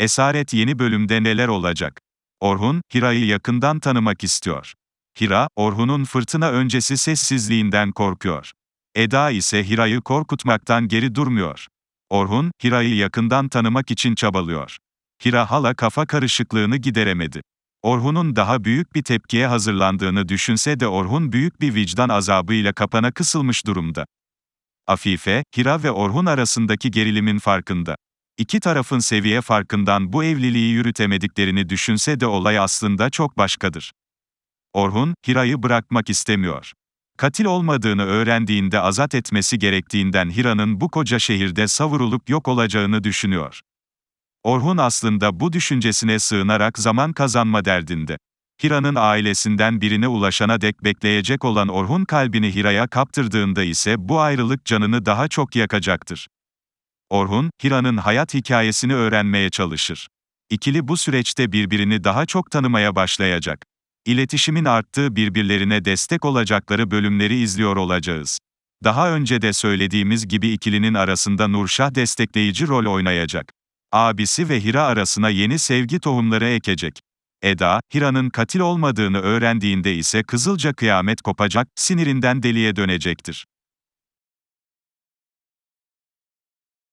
Esaret yeni bölümde neler olacak? Orhun, Hira'yı yakından tanımak istiyor. Hira, Orhun'un fırtına öncesi sessizliğinden korkuyor. Eda ise Hira'yı korkutmaktan geri durmuyor. Orhun, Hira'yı yakından tanımak için çabalıyor. Hira hala kafa karışıklığını gideremedi. Orhun'un daha büyük bir tepkiye hazırlandığını düşünse de Orhun büyük bir vicdan azabıyla kapana kısılmış durumda. Afife, Hira ve Orhun arasındaki gerilimin farkında. İki tarafın seviye farkından bu evliliği yürütemediklerini düşünse de olay aslında çok başkadır. Orhun, Hira'yı bırakmak istemiyor. Katil olmadığını öğrendiğinde azat etmesi gerektiğinden Hira'nın bu koca şehirde savrulup yok olacağını düşünüyor. Orhun aslında bu düşüncesine sığınarak zaman kazanma derdinde. Hira'nın ailesinden birine ulaşana dek bekleyecek olan Orhun kalbini Hira'ya kaptırdığında ise bu ayrılık canını daha çok yakacaktır. Orhun, Hira'nın hayat hikayesini öğrenmeye çalışır. İkili bu süreçte birbirini daha çok tanımaya başlayacak. İletişimin arttığı birbirlerine destek olacakları bölümleri izliyor olacağız. Daha önce de söylediğimiz gibi ikilinin arasında Nurşah destekleyici rol oynayacak. Abisi ve Hira arasına yeni sevgi tohumları ekecek. Eda, Hira'nın katil olmadığını öğrendiğinde ise kızılca kıyamet kopacak, sinirinden deliye dönecektir.